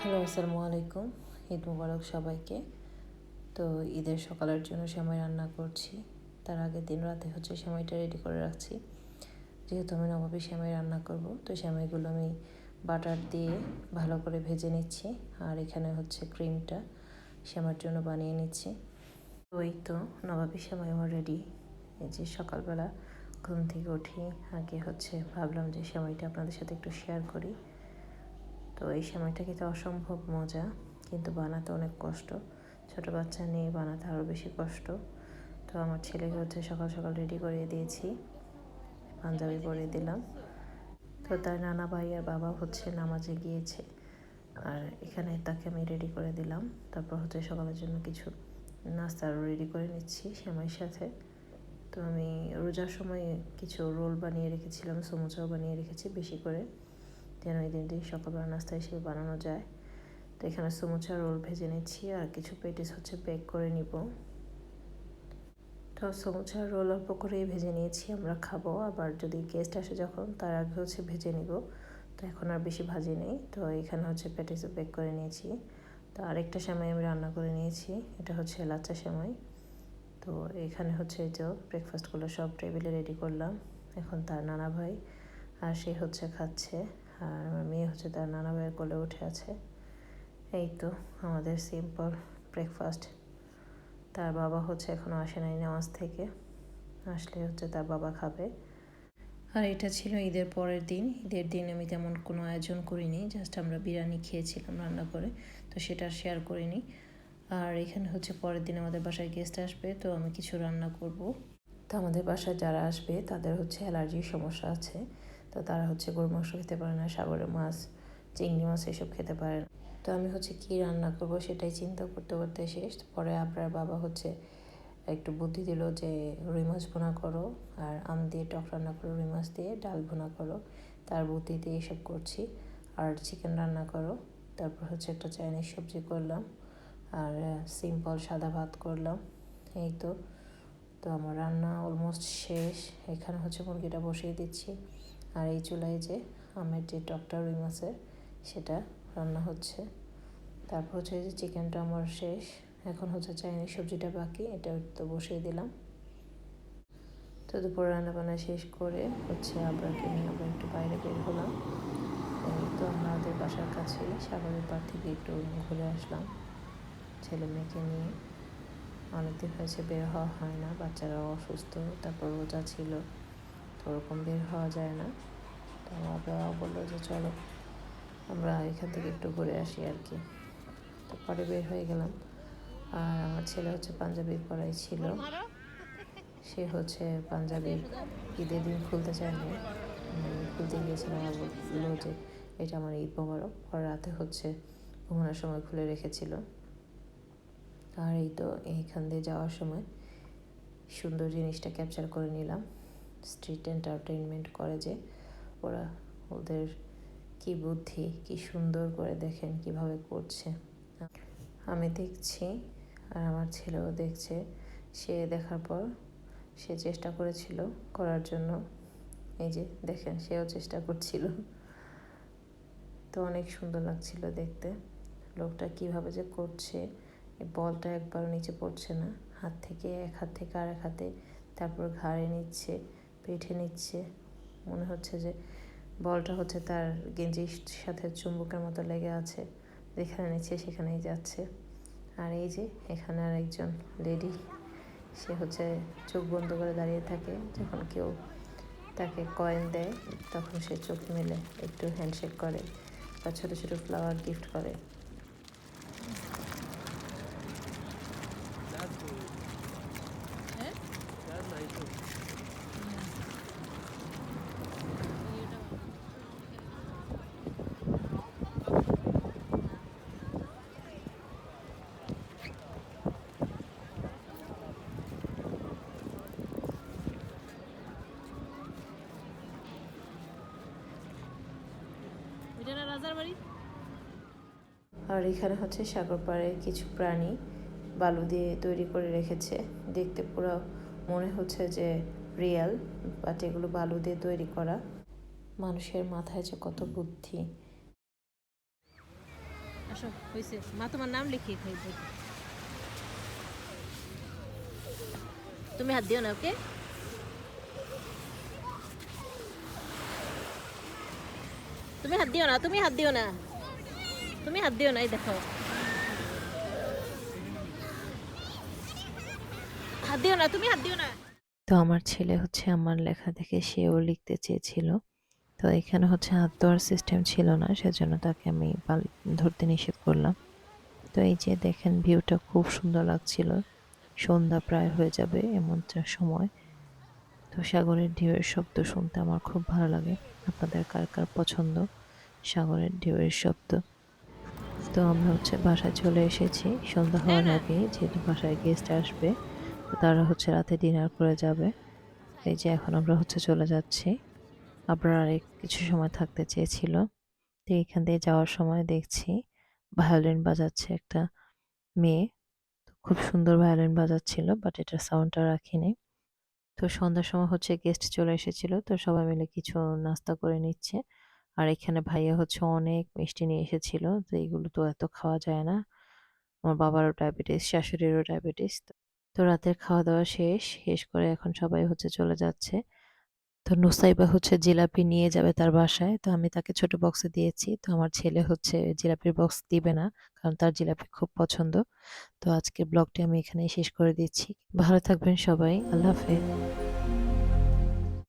Hello, আসসালামু আলাইকুম। ঈদ মুবারক সবাইকে। তো ঈদের সকালের জন্য সেমাই রান্না করছি। তার আগের দিন রাতে হচ্ছে সেমাইটা রেডি করে রাখছি। যেহেতু আমি নবাবী সেমাই রান্না করব, তো সেমাইগুলো আমি বাটার দিয়ে ভালো করে ভেজে নিচ্ছি। আর এখানে হচ্ছে ক্রিমটা সেমাইয়ের জন্য বানিয়ে নিচ্ছি। ওই তো নবাবী সেমাই আমার রেডি এই যে সকালবেলা ঘুম থেকে উঠি, আগে হচ্ছে ভাবলাম যে সেমাইটা আপনাদের সাথে একটু শেয়ার করি। তো এই সময়টা খেতে অসম্ভব মজা, কিন্তু বানাতে অনেক কষ্ট। ছোট বাচ্চা নিয়ে বানাতে আরও বেশি কষ্ট। তো আমার ছেলেকে হচ্ছে সকাল সকাল রেডি করিয়ে দিয়েছি। পাঞ্জাবি পরিয়ে দিলাম। তো তার নানা ভাই আর বাবা হচ্ছে নামাজে গিয়েছে। আর এখানে তাকে আমি রেডি করে দিলাম। তারপর হচ্ছে সকালের জন্য কিছু নাস্তা রেডি করে নিচ্ছি সেমাইয়ের সাথে। তো আমি রোজার সময় কিছু রোল বানিয়ে রেখেছিলাম সমোসাও বানিয়ে রেখেছি বেশি করে। যেন এই দিনটি সকালবেলা নাস্তা হিসেবে বানানো যায়? তো এখানে সমুচা রোল ভেজে নিচ্ছি আর কিছু পেটিস হচ্ছে বেক করে নিব। তো সমুচা রোল অল্প করেই ভেজে নিয়েছি, আমরা খাব। আবার যদি গেস্ট আসে যখন, তার আগে হচ্ছে ভেজে নিব। তো এখন আর বেশি ভাজি নেই। তো এখানে হচ্ছে পেটিস বেক করে নিয়েছি। তো আরেকটা সেমাই আমি রান্না করে নিয়েছি, এটা হচ্ছে লাচ্চা সেমাই। তো এখানে হচ্ছে এই যে ব্রেকফাস্টগুলো সব টেবিলে রেডি করলাম। এখন তার নানা ভাই আর সে হচ্ছে খাচ্ছে। আর আমার মেয়ে হচ্ছে তার নানা ভাইয়ের কোলে উঠে আছে। এই তো আমাদের সিম্পল ব্রেকফাস্ট তার বাবা হচ্ছে এখনও আসে নাই নামাজ থেকে। আসলে হচ্ছে তার বাবা খাবে। আর এটা ছিল ঈদের পরের দিন। ঈদের দিন আমি তেমন কোনো আয়োজন করিনি জাস্ট আমরা বিরিয়ানি খেয়েছিলাম রান্না করে, তো সেটা শেয়ার করিনি। আর এখানে হচ্ছে পরের দিন আমাদের বাসায় গেস্ট আসবে, তো আমি কিছু রান্না করব। তো আমাদের বাসায় যারা আসবে, তাদের হচ্ছে অ্যালার্জির সমস্যা আছে। তো তারা হচ্ছে গরু মাংস খেতে পারে না, সাগরের মাছ, চিংড়ি মাছ এসব খেতে পারে না। তো আমি হচ্ছে কি রান্না করব সেটাই চিন্তা করতে করতে শেষ। পরে আপনার বাবা হচ্ছে একটু বুদ্ধি দিল যে রুই মাছ ভুনা করো আর আম দিয়ে টক রান্না করো, রুই মাছ দিয়ে ডাল ভুনা করো। তার বুদ্ধি দিয়ে এসব করছি আর চিকেন রান্না করো। তারপর হচ্ছে একটা চাইনিজ সবজি করলাম আর সিম্পল সাদা ভাত করলাম। এই তো তো আমার রান্না অলমোস্ট শেষ। এখানে হচ্ছে মুরগিটা বসিয়ে দিচ্ছি। আর এই চুলায় যে আমের যে টকটা রুই মাছের, সেটা রান্না হচ্ছে। তারপর হচ্ছে যে চিকেনটা আমার শেষ। এখন হচ্ছে চাইনিজ সবজিটা বাকি, এটা তো বসিয়ে দিলাম। তো দুপুরে রান্নাবান্না শেষ করে হচ্ছে আবরাকে নিয়ে আমরা একটু বাইরে বের হলাম। তো আমাদের বাসার কাছেই, সাগরের পাড় থেকে একটু ঘুরে আসলাম। ছেলে মেয়েকে নিয়ে। অনেকদিন হয়েছে বের হওয়া হয় না, বাচ্চারাও অসুস্থ, তারপর রোজা ছিল। ওরকম বের হওয়া যায় না। তো বাবা বলল যে, চলো, আমরা এখান থেকে একটু ঘুরে আসি আর কি। তো পরে বের হয়ে গেলাম। আর আমার ছেলে হচ্ছে পাঞ্জাবি পরাই ছিল। সে হচ্ছে পাঞ্জাবি ঈদের দিন খুলতে চায়নি। খুলতে গিয়েছিলাম আর বলল যে, এটা আমার ঈদ মোবারক। পরে রাতে হচ্ছে ঘুমানোর সময় খুলে রেখেছিল। আর এই তো এইখান দিয়ে যাওয়ার সময় সুন্দর জিনিসটা ক্যাপচার করে নিলাম। স্ট্রিট এন্টারটেনমেন্ট করে যে ওরা ওদের কি বুদ্ধি, কি সুন্দর করে দেখেন, কীভাবে করছে। আমি দেখছি আর আমার ছেলেও দেখছে। সে দেখার পর সে চেষ্টা করেছিল করার জন্য। এই যে দেখেন, সেও চেষ্টা করছিল। তো অনেক সুন্দর লাগছিল দেখতে। লোকটা কীভাবে যে করছে বলটা একবার নিচে পড়ছে না। হাত থেকে, এক হাত থেকে আর এক হাতে তারপর ঘাড়ে নিচ্ছে। পেটে নিচ্ছে। মনে হচ্ছে যে বলটা হচ্ছে তার গেঞ্জির সাথে চুম্বকের মতো লেগে আছে। যেখানে নিচ্ছে সেখানেই যাচ্ছে। আর এই যে এখানে আর একজন লেডি সে হচ্ছে চোখ বন্ধ করে দাঁড়িয়ে থাকে। যখন কেউ তাকে কয়েন দেয়, তখন সে চোখ মেলে, একটু হ্যান্ডশেক করে বা ছোটো ছোটো ফ্লাওয়ার গিফট করে। আর এখানে হচ্ছে সাগর পাড়ের কিছু প্রাণী বালু দিয়ে তৈরি করে রেখেছে। দেখতে পুরো মনে হচ্ছে যে রিয়েল বাট এগুলো বালু দিয়ে তৈরি করা। মানুষের মাথায় যে কত বুদ্ধি। আসো হয়েছে মা, তোমার নাম লিখিয়ে তুমি হাত দিও না, ওকে? তুমি হাত দিও না, তুমি হাত দিও না। তুমি হাত দিও না, এই দেখো। হাত দিও না, তুমি হাত দিও না। তো আমার ছেলে হচ্ছে আমার লেখা দেখে সেও লিখতে চেয়েছিল। তো এখানে হচ্ছে হাত দেওয়ার সিস্টেম ছিল না, সেজন্য তাকে আমি ধরতে নিষেধ করলাম। তো এই যে দেখেন ভিউটা খুব সুন্দর লাগছিল। সন্ধ্যা প্রায় হয়ে যাবে এমন সময়। তো সাগরের ঢেউয়ের শব্দ শুনতে আমার খুব ভালো লাগে। আপনাদের কার কার পছন্দ? সাগরের ঢেউয়ের শব্দ। তো আমরা হচ্ছে বাসায় চলে এসেছি। সন্ধ্যা হওয়ার আগে যেহেতু বাসায় গেস্ট আসবে তারা হচ্ছে রাতে ডিনার করে যাবে। এই যে এখন আমরা হচ্ছে চলে যাচ্ছি। আবার আরেক কিছু সময় থাকতে চেয়েছিল। তো এখান দিয়ে যাওয়ার সময় দেখছি ভায়োলিন বাজাচ্ছে একটা মেয়ে। তো খুব সুন্দর ভায়োলিন বাজাচ্ছিল বাট এটার সাউন্ডটা রাখিনি। তো সন্ধ্যার সময় হচ্ছে গেস্ট চলে এসেছিল তো সবাই মিলে কিছু নাস্তা করে নিচ্ছে। আর এখানে ভাইয়া হচ্ছে অনেক মিষ্টি নিয়ে এসেছিল। তো এইগুলো তো এত খাওয়া যায় না। আমার বাবারও ডায়াবেটিস, শাশুড়িরও ডায়াবেটিস। তো রাতের খাওয়া দাওয়া শেষ। শেষ করে এখন সবাই হচ্ছে চলে যাচ্ছে। তো নুসাইবা হচ্ছে জিলাপি নিয়ে যাবে তার বাসায়। তো আমি তাকে ছোট বক্সে দিয়েছি। তো আমার ছেলে হচ্ছে জিলাপির বক্স দিবে না, কারণ তার জিলাপি খুব পছন্দ। তো আজকের ব্লগটি আমি এখানেই শেষ করে দিচ্ছি। ভালো থাকবেন সবাই। আল্লাহ হাফেজ।